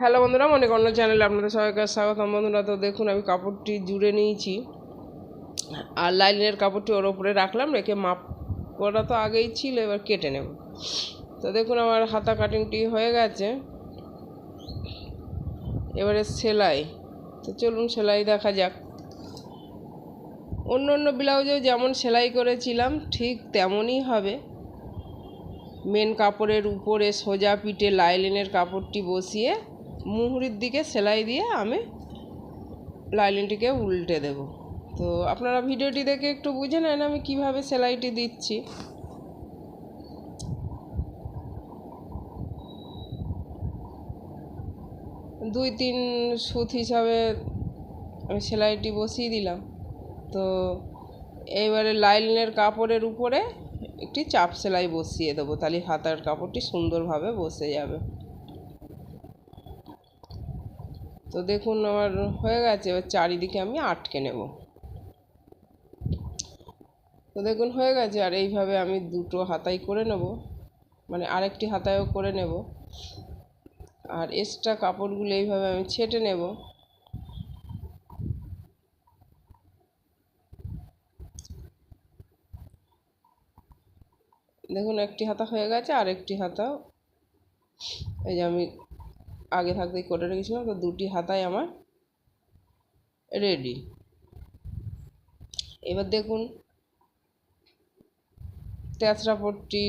Hello বন্ধুরা, মনে অন্য চ্যানেলে আপনাদের সবাইকে স্বাগতম। বন্ধুরা, তো দেখুন, আমি কাপড়টি জুড়ে নিয়েছি। আর লাইনের কাপড়টি ওর ওপরে রাখলাম, রেখে মাপ করা তো আগেই ছিল, এবার কেটে নেব। তো দেখুন, আমার হাতা কাটিংটি হয়ে গেছে। এবারে সেলাই। তো চলুন, সেলাই দেখা যাক। অন্য অন্য ব্লাউজেও যেমন সেলাই করেছিলাম, ঠিক তেমনই হবে। মেন কাপড়ের উপরে সোজা পিঠে লাইলিনের কাপড়টি বসিয়ে মুহুরির দিকে সেলাই দিয়ে আমি লাইলিনটিকে উল্টে দেব। তো আপনারা ভিডিওটি দেখে একটু বুঝে নেন আমি কীভাবে সেলাইটি দিচ্ছি। দুই তিন সুত হিসাবে আমি সেলাইটি বসিয়ে দিলাম। তো এইবারে লাইলিনের কাপড়ের উপরে একটি চাপ সেলাই বসিয়ে দেবো, তাহলে হাতার কাপড়টি সুন্দরভাবে বসে যাবে। তো দেখুন আমার হয়ে গেছে, এবার চারিদিকে আমি আটকে নেব। তো দেখুন হয়ে গেছে, আর এইভাবে আমি দুটো হাতাই করে নেব মানে আরেকটি হাতায়ও করে নেব। আর এক্সট্রা কাপড়গুলো এইভাবে আমি ছেটে নেব। দেখুন একটি হাতা হয়ে গেছে আর একটি হাতাও। এই যে আমি আগে থাকতেই করে রেখেছিলাম, তো দুটি হাতাই আমার রেডি এবার দেখুন, তেসরা পট্টি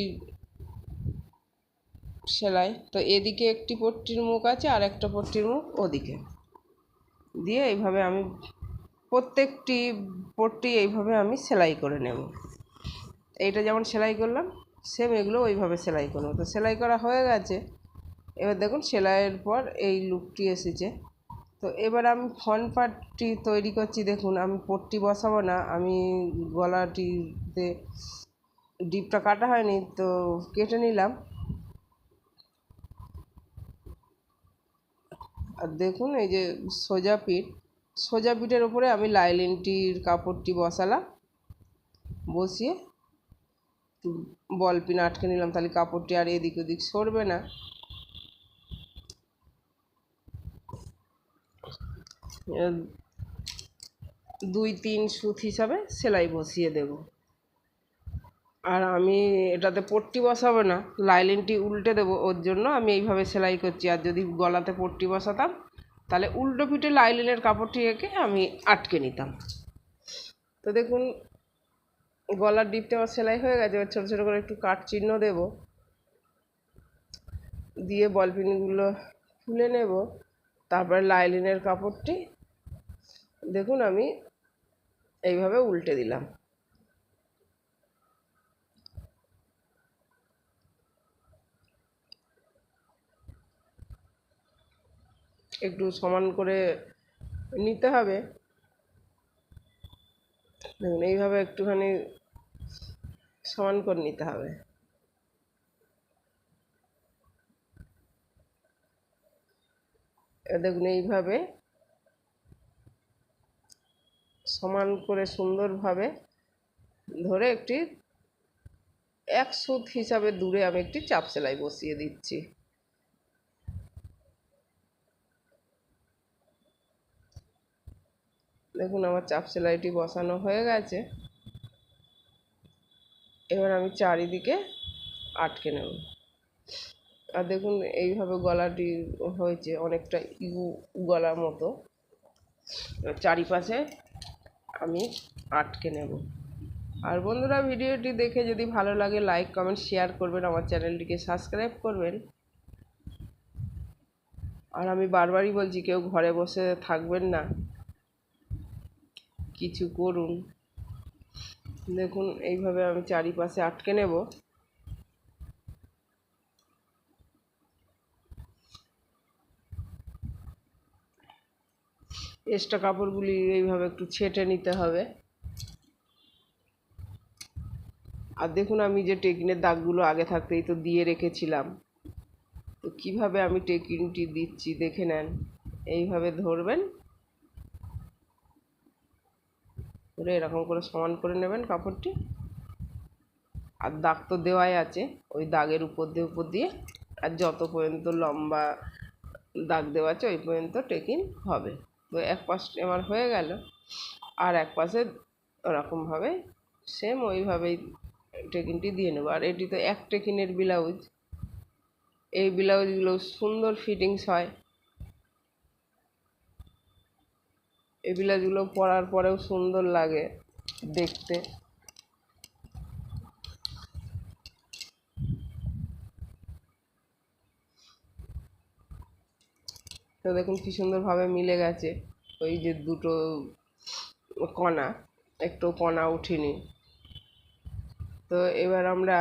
সেলাই, তো এদিকে একটি পট্টির মুখ আছে আর একটা পট্টির মুখ ওদিকে। দিয়ে এইভাবে আমি প্রত্যেকটি পট্টি এইভাবে আমি সেলাই করে নেব। এইটা যেমন সেলাই করলাম সেম এগুলো ওইভাবে সেলাই করব। তো সেলাই করা হয়ে গেছে। এবার দেখুন সেলাইয়ের পর এই লুকটি এসেছে। তো এবার আমি ফ্রন্ট পার্টটি তৈরি করছি। দেখুন, আমি পট্টি বসাবো না, আমি গলাটিতে ডিপটা কাটা হয়নি, তো কেটে নিলাম। আর দেখুন, এই যে সোজা পিঠ, সোজা পিঠের ওপরে আমি লাইলিনটির কাপড়টি বসালাম, বসিয়ে বল পিন আটকে নিলাম, তাহলে কাপড়টি আর এদিক ওদিক সরবে না। দুই, তিন সুত হিসাবে সেলাই বসিয়ে দেব। আর আমি এটাতে পট্টি বসাবো না, লাইলিনটি উল্টে দেবো, ওর জন্য আমি এইভাবে সেলাই করছি। আর যদি গলাতে পট্টি বসাতাম, তাহলে উল্টো পিঠে লাইলিনের কাপড়টি এঁকে আমি আটকে নিতাম। তো দেখুন, গলার ডিপটা আমার সেলাই হয়ে গেছে, এবার ছোটো ছোটো করে একটু কাট চিহ্ন দেব। দিয়ে বলপিনগুলো খুলে নেব। তারপরে লাইলিনের কাপড়টি, দেখুন আমি এইভাবে উল্টে দিলাম। একটু সমান করে নিতে হবে। দেখুন, এইভাবে একটুখানি সমান করে নিতে হবে। দেখুন, এইভাবে সমান করে সুন্দরভাবে ধরে একটি এক সুত হিসাবে দূরে আমি একটি চাপ সেলাই বসিয়ে দিচ্ছি। দেখুন, আমার চাপ সেলাইটি বসানো হয়ে গেছে। এবার আমি চারিদিকে আটকে নেব। আর দেখুন, এইভাবে গলাটি হয়েছে অনেকটা ইউ গলার মতো। চারিপাশে আমি আটকে নেব। আর বন্ধুরা, ভিডিওটি দেখে যদি ভালো লাগে লাইক কমেন্ট শেয়ার করবেন, আমার চ্যানেলটিকে সাবস্ক্রাইব করবেন। আর আমি বারবারই বলছি, কেউ ঘরে বসে থাকবেন না। কিছু করুন। দেখুন, এইভাবে আমি চারিপাশে আটকে নেব। এক্সট্রা কাপড়গুলি এইভাবে একটু ছেটে নিতে হবে। আর দেখুন আমি যে টেকিনের দাগগুলো আগে থাকতেই তো দিয়ে রেখেছিলাম। তো কীভাবে আমি টেকিনটি দিচ্ছি দেখে নেন। এইভাবে ধরবেন। করে এরকম করে সমান করে নেবেন কাপড়টি। আর দাগ তো দেওয়াই আছে, ওই দাগের উপর দিয়ে উপর দিয়ে। আর যত পর্যন্ত লম্বা দাগ দেওয়া আছে, ওই পর্যন্ত টেকিন হবে। তো এক পাশ আমার হয়ে গেল। আর এক পাশে ওরকমভাবে সেম ওইভাবেই টেকিনটি দিয়ে নেব। আর এটি তো এক টেকিনের ব্লাউজ এই ব্লাউজগুলো সুন্দর ফিটিংস হয়। এই ব্লাউজগুলো পরার পরেও সুন্দর লাগে দেখতে। তো দেখুন কি সুন্দরভাবে মিলে গেছে। ওই যে দুটো কণা, একটু কণা উঠিনি। তো এবার আমরা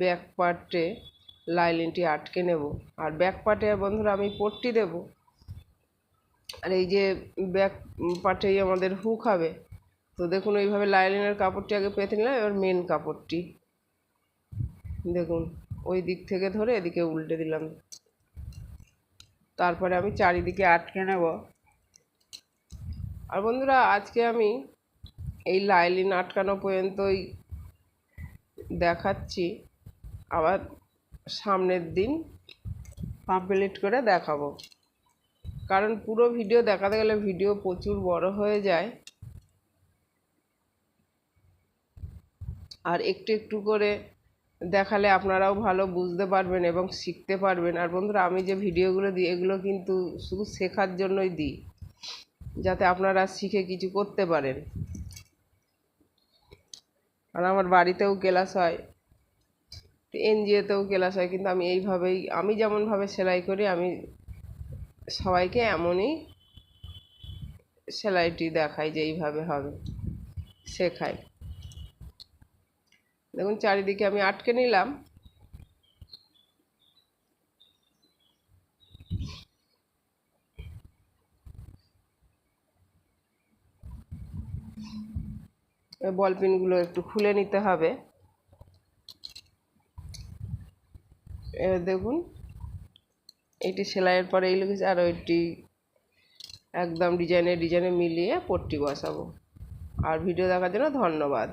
ব্যাক পার্টে লাইলিনটি আটকে নেব। আর ব্যাক পার্টে বন্ধুরা আমি পট্টি দেব। আর এই যে ব্যাক পার্টেই আমাদের হুক হবে। তো দেখুন এইভাবে লাইলিনের কাপড়টি আগে পেতে নিলাম, এবার মেন কাপড়টি। দেখুন, ওই দিক থেকে ধরে এদিকে উল্টে দিলাম। তারপরে আমি চারিদিকে আটকে নেব। আর বন্ধুরা, আজকে আমি এই লাইলিন আটকানো পর্যন্তই দেখাচ্ছি। আবার সামনের দিন কমপ্লিট করে দেখাবো। কারণ পুরো ভিডিও দেখাতে গেলে ভিডিও প্রচুর বড় হয়ে যায়। আর একটু একটু করে দেখালে আপনারাও ভালো বুঝতে পারবেন এবং শিখতে পারবেন। আর বন্ধুরা, আমি যে ভিডিওগুলো দিই, এগুলো কিন্তু শুধু শেখার জন্যই দিই, যাতে আপনারা শিখে কিছু করতে পারেন। আর আমার বাড়িতেও ক্লাস হয়, এনজিওতেও ক্লাস হয়, কিন্তু আমি এইভাবেই, আমি যেমনভাবে সেলাই করি, আমি সবাইকে এমনই সেলাইটি দেখাই যে এইভাবে হবে, শেখাই। দেখুন, চারিদিকে আমি আটকে নিলাম। বল পিনগুলো একটু খুলে নিতে হবে। দেখুন, এটি সেলাইয়ের পরে এই লেগেছে আর ওইটি একদম ডিজাইনে ডিজাইনে মিলিয়ে পট্টি বসাবো। আর ভিডিও দেখার জন্য ধন্যবাদ।